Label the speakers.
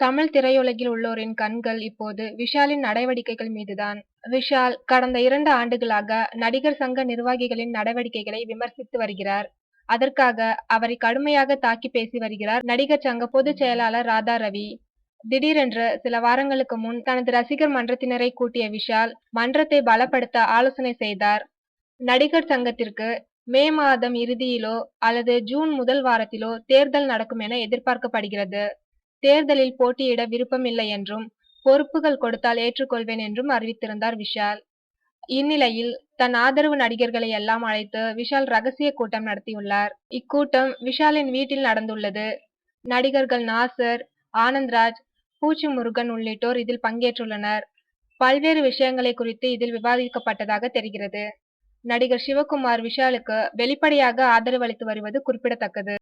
Speaker 1: தமிழ் திரையுலகில் உள்ளோரின் கண்கள் இப்போது விஷாலின் நடவடிக்கைகள் மீதுதான். விஷால் கடந்த இரண்டு ஆண்டுகளாக நடிகர் சங்க நிர்வாகிகளின் நடவடிக்கைகளை விமர்சித்து வருகிறார். அதற்காக அவரை கடுமையாக தாக்கி பேசி வருகிறார் நடிகர் சங்க பொதுச் செயலாளர் ராதா ரவி திடீரென்று சில வாரங்களுக்கு முன் தனது ரசிகர் மன்றத்தினரை கூட்டிய விஷால் மன்றத்தை பலப்படுத்த ஆலோசனை செய்தார். நடிகர் சங்கத்திற்கு மே மாதம் இறுதியிலோ அல்லது ஜூன் முதல் வாரத்திலோ தேர்தல் நடக்கும் என எதிர்பார்க்கப்படுகிறது. தேர்தலில் போட்டியிட விருப்பம் இல்லை என்றும் பொறுப்புகள் கொடுத்தால் ஏற்றுக்கொள்வேன் என்றும் அறிவித்திருந்தார் விஷால். இந்நிலையில் தன் ஆதரவு நடிகர்களை எல்லாம் அழைத்து விஷால் ரகசிய கூட்டம் நடத்தியுள்ளார். இக்கூட்டம் விஷாலின் வீட்டில் நடந்துள்ளது. நடிகர்கள் நாசர், ஆனந்த்ராஜ், பூச்சி முருகன் உள்ளிட்டோர் இதில் பங்கேற்றுள்ளனர். பல்வேறு விஷயங்களை குறித்து இதில் விவாதிக்கப்பட்டதாக தெரிகிறது. நடிகர் சிவகுமார் விஷாலுக்கு வெளிப்படையாக ஆதரவு அளித்து வருவது குறிப்பிடத்தக்கது.